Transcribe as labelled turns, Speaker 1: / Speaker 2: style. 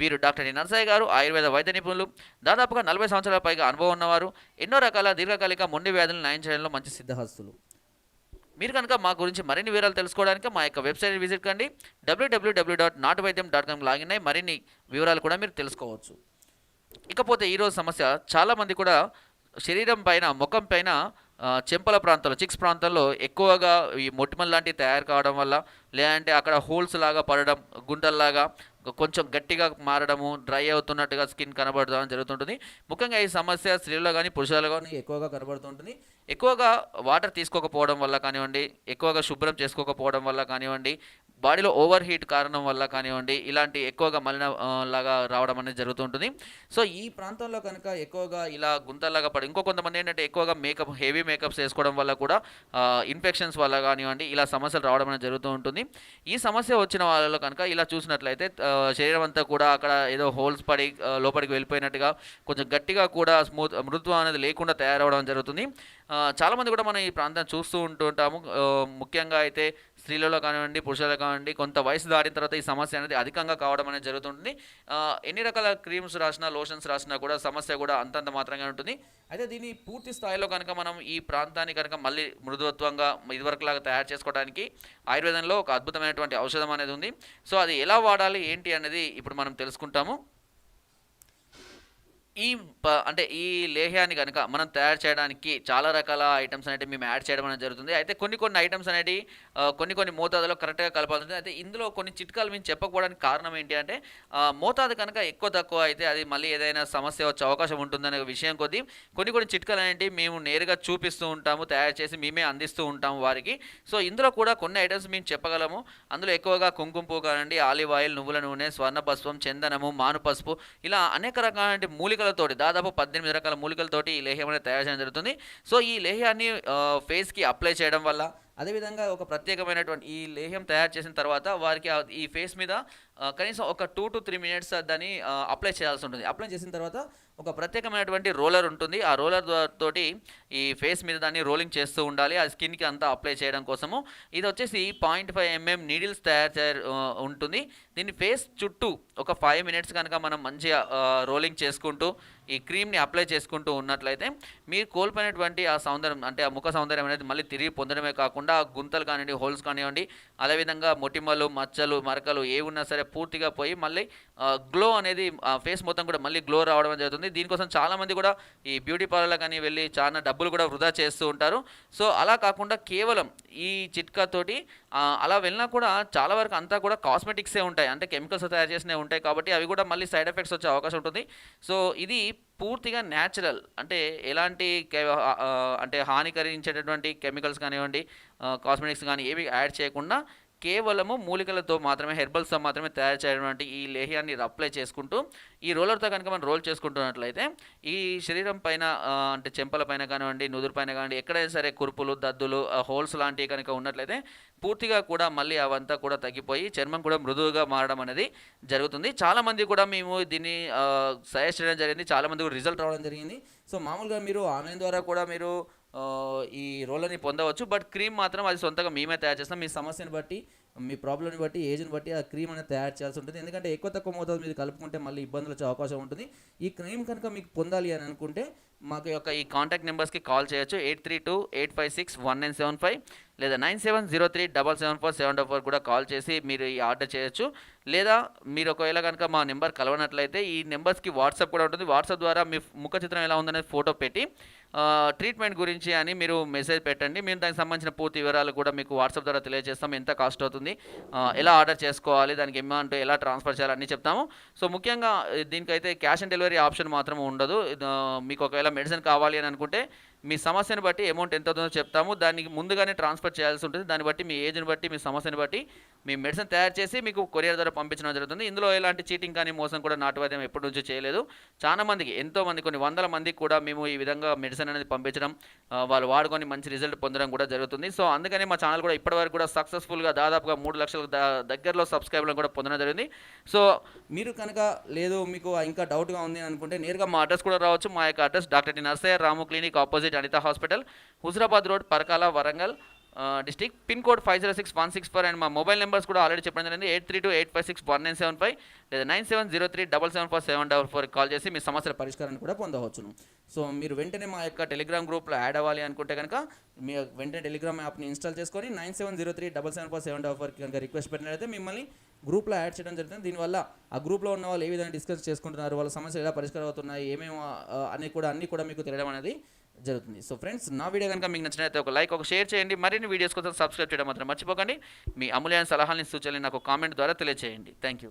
Speaker 1: వీరు డాక్టర్ నర్సయ్య గారు ఆయుర్వేద వైద్య నిపుణులు. దాదాపుగా నలభై సంవత్సరాల పైగా అనుభవం ఉన్నవారు. ఎన్నో రకాల దీర్ఘకాలిక మొండి వ్యాధులను నయం చేయడంలో మంచి సిద్ధహస్తులు. మీరు కనుక మా గురించి మరిన్ని వివరాలు తెలుసుకోవడానికి మా యొక్క వెబ్సైట్ విజిట్ కండి. డబ్ల్యూడబ్ల్యూడబ్ల్యూ డాట్ నాటు వైద్యం డాట్ కామ్ లాగిన్ అయ్యి మరిన్ని వివరాలు కూడా మీరు తెలుసుకోవచ్చు. ఇకపోతే ఈరోజు సమస్య చాలామంది కూడా శరీరం పైన ముఖం పైన చెంపల ప్రాంతంలో చిక్స్ ప్రాంతంలో ఎక్కువగా ఈ మొటిమల్ లాంటివి తయారు కావడం వల్ల లేదంటే అక్కడ హోల్స్ లాగా పడడం గుంటల్లాగా కొంచెం గట్టిగా మారడము డ్రై అవుతున్నట్టుగా స్కిన్ కనబడడం జరుగుతుంటుంది. ముఖ్యంగా ఈ సమస్య స్త్రీల్లో కానీ పురుషులలో కానీ ఎక్కువగా కనబడుతుంటుంది. ఎక్కువగా వాటర్ తీసుకోకపోవడం వల్ల కానివ్వండి ఎక్కువగా శుభ్రం చేసుకోకపోవడం వల్ల కానివ్వండి బాడీలో ఓవర్ హీట్ కారణం వల్ల కానివ్వండి ఇలాంటి ఎక్కువగా మలిన లాగా రావడం అనేది జరుగుతుంటుంది సో ఈ ప్రాంతంలో కనుక ఎక్కువగా ఇలా గుంతలాగా పడి ఇంకో కొంతమంది ఏంటంటే ఎక్కువగా మేకప్ హెవీ మేకప్స్ వేసుకోవడం వల్ల కూడా ఇన్ఫెక్షన్స్ వల్ల కానివ్వండి ఇలా సమస్యలు రావడం అనేది జరుగుతూ ఉంటుంది. ఈ సమస్య వచ్చిన వాళ్ళలో కనుక ఇలా చూసినట్లయితే శరీరం అంతా కూడా అక్కడ ఏదో హోల్స్ పడి లోపలికి వెళ్ళిపోయినట్టుగా కొంచెం గట్టిగా కూడా స్మూత్ మృదుత్వం అనేది లేకుండా తయారవడం జరుగుతుంది. చాలామంది కూడా మనం ఈ ప్రాంతాన్ని చూస్తూ ఉంటూ ఉంటాము. ముఖ్యంగా అయితే స్త్రీలలో కానివ్వండి పురుషులలో కానివ్వండి కొంత వయసు దాటిన తర్వాత ఈ సమస్య అనేది అధికంగా కావడం అనేది జరుగుతుంటుంది ఎన్ని రకాల క్రీమ్స్ రాసినా లోషన్స్ రాసినా కూడా సమస్య కూడా అంతంత మాత్రంగా ఉంటుంది. అయితే దీన్ని పూర్తి స్థాయిలో కనుక మనం ఈ ప్రాంతాన్ని కనుక మళ్ళీ మృదువత్వంగా ఇదివరకులాగా తయారు చేసుకోవడానికి ఆయుర్వేదంలో ఒక అద్భుతమైనటువంటి ఔషధం అనేది ఉంది. సో అది ఎలా వాడాలి ఏంటి అనేది ఇప్పుడు మనం తెలుసుకుంటాము. ఈ ప అంటే ఈ లేహ్యాన్ని కనుక మనం తయారు చేయడానికి చాలా రకాల ఐటమ్స్ అనేవి మేము యాడ్ చేయడం అనేది జరుగుతుంది. అయితే కొన్ని కొన్ని ఐటమ్స్ అనేవి కొన్ని కొన్ని మోతాదులో కరెక్ట్గా కలపాల్సి అయితే ఇందులో కొన్ని చిట్కాలు మేము చెప్పకపోవడానికి కారణం ఏంటి అంటే మోతాదు కనుక ఎక్కువ తక్కువ అయితే అది మళ్ళీ ఏదైనా సమస్య వచ్చే అవకాశం ఉంటుందనే విషయం కొద్దీ కొన్ని కొన్ని చిట్కాలు అనేవి మేము నేరుగా చూపిస్తూ ఉంటాము తయారు చేసి మేమే అందిస్తూ ఉంటాము వారికి. సో ఇందులో కూడా కొన్ని ఐటమ్స్ మేము చెప్పగలము. అందులో ఎక్కువగా కుంకుమ పువ్వు కానివ్వండి ఆలివ్ ఆయిల్ నువ్వుల నూనె స్వర్ణ పసుపం చందనము మాను పసుపు ఇలా అనేక రకాల మూలికలతోటి దాదాపు పద్దెనిమిది రకాల మూలికలతోటి ఈ లేహ్యం అనేది తయారు చేయడం జరుగుతుంది. సో ఈ లేహ్యాన్ని ఫేస్కి అప్లై చేయడం వల్ల అదేవిధంగా ఒక ప్రత్యేకమైనటువంటి ఈ లేహ్యం తయారు చేసిన తర్వాత వారికి ఈ ఫేస్ మీద కనీసం ఒక టూ టు త్రీ మినిట్స్ దాన్ని అప్లై చేయాల్సి ఉంటుంది. అప్లై చేసిన తర్వాత ఒక ప్రత్యేకమైనటువంటి రోలర్ ఉంటుంది. ఆ రోలర్ తోటి ఈ ఫేస్ మీద దాన్ని రోలింగ్ చేస్తూ ఉండాలి. ఆ స్కిన్కి అంతా అప్లై చేయడం కోసము. ఇది వచ్చేసి పాయింట్ ఫైవ్ ఎంఎం నీడిల్స్ తయారు చే ఉంటుంది. దీన్ని ఫేస్ చుట్టూ ఒక ఫైవ్ మినిట్స్ కనుక మనం మంచిగా రోలింగ్ చేసుకుంటూ ఈ క్రీమ్ని అప్లై చేసుకుంటూ ఉన్నట్లయితే మీరు కోల్పోయినటువంటి ఆ సౌందర్యం అంటే ఆ ముఖ సౌందర్యం అనేది మళ్ళీ తిరిగి పొందడమే కాకుండా ఆ గుంతలు కానివ్వండి హోల్స్ కానివ్వండి అదేవిధంగా మొటిమలు మచ్చలు మరకలు ఏ ఉన్నా సరే పూర్తిగా పోయి మళ్ళీ గ్లో అనేది ఫేస్ మొత్తం కూడా మళ్ళీ గ్లో రావడం జరుగుతుంది. దీనికోసం చాలామంది కూడా ఈ బ్యూటీ పార్లర్ కానీ వెళ్ళి చాలా డబ్బులు కూడా వృధా చేస్తూ ఉంటారు. సో అలా కాకుండా కేవలం ఈ చిట్కాతోటి అలా వెళ్ళినా కూడా చాలా వరకు అంతా కూడా కాస్మెటిక్సే ఉంటాయి. అంటే కెమికల్స్ తయారు చేసినవి ఉంటాయి కాబట్టి అవి కూడా మళ్ళీ సైడ్ ఎఫెక్ట్స్ వచ్చే అవకాశం ఉంటుంది. సో ఇది పూర్తిగా న్యాచురల్ అంటే ఎలాంటి కె- ఆ, ఆ, అంటే హానికరించేటటువంటి కెమికల్స్ కానివ్వండి కాస్మెటిక్స్ కానీ ఏవి యాడ్ చేయకుండా కేవలము మూలికలతో మాత్రమే హెర్బల్స్తో మాత్రమే తయారు చేయటువంటి ఈ లేహ్యాన్ని అప్లై చేసుకుంటూ ఈ రోలర్తో కనుక మనం రోల్ చేసుకుంటున్నట్లయితే ఈ శరీరం పైన అంటే చెంపల పైన కానివ్వండి నుదురు పైన కానివ్వండి ఎక్కడైనా సరే కురుపులు దద్దులు హోల్స్ లాంటివి కనుక ఉన్నట్లయితే పూర్తిగా కూడా మళ్ళీ అవంతా కూడా తగ్గిపోయి చర్మం కూడా మృదువుగా మారడం అనేది జరుగుతుంది. చాలామంది కూడా మేము దీన్ని సజెస్ట్ చేయడం జరిగింది. చాలామంది కూడా రిజల్ట్ రావడం జరిగింది. సో మామూలుగా మీరు ఆన్లైన్ ద్వారా కూడా మీరు ఈ రోలర్ని పొందవచ్చు బట్ క్రీమ్ మాత్రం అది సొంతంగా మేమే తయారు చేస్తాం. మీ సమస్యను బట్టి మీ ప్రాబ్లమ్ని బట్టి ఏజ్ని బట్టి ఆ క్రీమ్ అనేది తయారు చేయాల్సి ఉంటుంది. ఎందుకంటే ఎక్కువ తక్కువ మోతాదు మీరు కలుపుకుంటే మళ్ళీ ఇబ్బందులు వచ్చే అవకాశం ఉంటుంది. ఈ క్రీమ్ కనుక మీకు పొందాలి అని అనుకుంటే మాకు యొక్క ఈ కాంటాక్ట్ నెంబర్స్కి కాల్ చేయొచ్చు. Eight three two eight five six one nine seven five లేదా nine seven zero three double seven four seven double four కూడా కాల్ చేసి మీరు ఈ ఆర్డర్ చేయొచ్చు. లేదా మీరు ఒకవేళ కనుక మా నెంబర్ కలవనట్లయితే ఈ నెంబర్స్కి వాట్సాప్ కూడా ఉంటుంది. వాట్సాప్ ద్వారా మీ ముఖ చిత్రం ఎలా ఉందనేది ఫోటో పెట్టి ట్రీట్మెంట్ గురించి అని మీరు మెసేజ్ పెట్టండి. మేము దానికి సంబంధించిన పూర్తి వివరాలు కూడా మీకు వాట్సాప్ ద్వారా తెలియజేస్తాం. ఎంత కాస్ట్ అవుతుంది ఎలా ఆర్డర్ చేసుకోవాలి దానికి అమౌంట్ ఎలా ట్రాన్స్ఫర్ చేయాలి అన్నీ చెప్తాము. సో ముఖ్యంగా దీనికైతే క్యాష్ ఆన్ డెలివరీ ఆప్షన్ మాత్రం ఉండదు. మీకు ఒకవేళ మెడిసిన్ కావాలి అని అనుకుంటే మీ సమస్యను బట్టి అమౌంట్ ఎంత అవుతుందో చెప్తాము. దానికి ముందుగానే ట్రాన్స్ఫర్ చేయాల్సి ఉంటుంది. దాన్ని బట్టి మీ ఏజ్ని బట్టి మీ సమస్యను బట్టి మీ మెడిసిన్ తయారు చేసి మీకు కొరియర్ ద్వారా పంపించడం జరుగుతుంది. ఇందులో ఎలాంటి చీటింగ్ కానీ మోసం కూడా నాటు వైద్యం ఎప్పటి నుంచో చేయలేదు. చాలా మందికి ఎంతో మంది కొన్ని వందల మందికి కూడా మేము ఈ విధంగా మెడిసిన్ అనేది పంపించడం వాళ్ళు వాడుకొని మంచి రిజల్ట్ పొందడం కూడా జరుగుతుంది. సో అందుకని మా ఛానల్ కూడా ఇప్పటివరకు కూడా సక్సెస్ఫుల్గా దాదాపుగా మూడు లక్షల దగ్గరలో సబ్స్క్రైబర్లను కూడా పొందడం జరిగింది. సో మీరు కనుక లేదు మీకు ఇంకా డౌట్గా ఉంది అనుకుంటే నేరుగా మా అడ్రస్ కూడా రావచ్చు. మా యొక్క address doctor T Narsaiah Ramu clinic opposite Anitha hospital Huzurabad road Parakala Warangal district. Pin code five zero six one six four and మా మొబైల్ నెంబర్స్ కూడా ఆల్రెడీ చెప్పడం జరిగింది. Eight three two eight five six one nine seven five లేదా nine seven zero three double seven four seven double four call చేసి మీ సమస్యల పరిష్కారాన్ని కూడా పొందవచ్చును. సో మీరు వెంటనే మా యొక్క టెలిగ్రామ్ గ్రూప్లో యాడ్ అవ్వాలి అనుకుంటే కనుక మీ వెంటనే టెలిగ్రామ్ యాప్ని ఇన్స్టాల్ చేసుకొని nine seven zero three double seven four seven double ఫోర్కి కనుక రిక్వెస్ట్ పెట్టినట్లయితే మిమ్మల్ని గ్రూప్లో యాడ్ చేయడం జరుగుతుంది దీనివల్ల ఆ గ్రూప్లో ఉన్న వాళ్ళు ఏ విధంగా డిస్కస్ చేసుకుంటున్నారు వాళ్ళ సమస్యలు ఎలా పరిష్కారం అవుతున్నాయి ఏమేమి అని అన్నీ కూడా అన్నీ కూడా మీకు తెలియడం అనేది జరుగుతుంది. సో ఫ్రెండ్స్ నా వీడియో కనుక మీకు నచ్చినట్లయితే ఒక లైక్ ఒక షేర్ చేయండి. మరిన్ని వీడియోస్ కోసం సబ్స్క్రైబ్ చేయడం మాత్రం మర్చిపోకండి. మీ అమూల్యమైన సలహాలని సూచనలు నాకు కామెంట్ ద్వారా తెలియజేయండి థ్యాంక్ యూ.